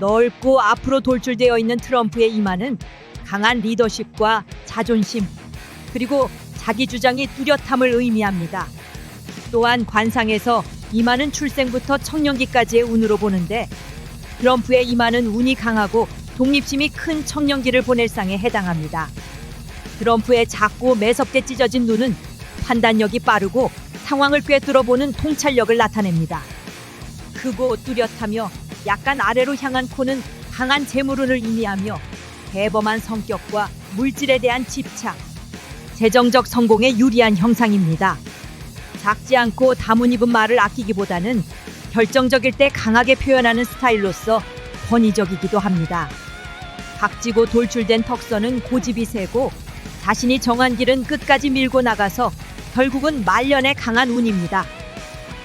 넓고 앞으로 돌출되어 있는 트럼프의 이마는 강한 리더십과 자존심, 그리고 자기 주장이 뚜렷함을 의미합니다. 또한 관상에서 이마는 출생부터 청년기까지의 운으로 보는데 트럼프의 이마는 운이 강하고 독립심이 큰 청년기를 보낼 상에 해당합니다. 트럼프의 작고 매섭게 찢어진 눈은 판단력이 빠르고 상황을 꿰뚫어 보는 통찰력을 나타냅니다. 크고 뚜렷하며 약간 아래로 향한 코는 강한 재물운을 의미하며 대범한 성격과 물질에 대한 집착, 재정적 성공에 유리한 형상입니다. 작지 않고 다문입은 말을 아끼기보다는 결정적일 때 강하게 표현하는 스타일로서 권위적이기도 합니다. 각지고 돌출된 턱선은 고집이 세고 자신이 정한 길은 끝까지 밀고 나가서 결국은 말년에 강한 운입니다.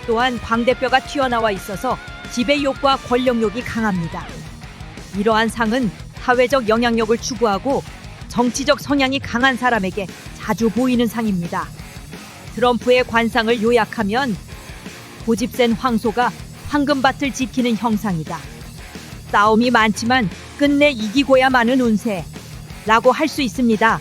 또한 광대뼈가 튀어나와 있어서 지배욕과 권력욕이 강합니다. 이러한 상은 사회적 영향력을 추구하고 정치적 성향이 강한 사람에게 자주 보이는 상입니다. 트럼프의 관상을 요약하면 고집센 황소가 황금밭을 지키는 형상이다. 싸움이 많지만 끝내 이기고야 마는 운세. 라고 할 수 있습니다.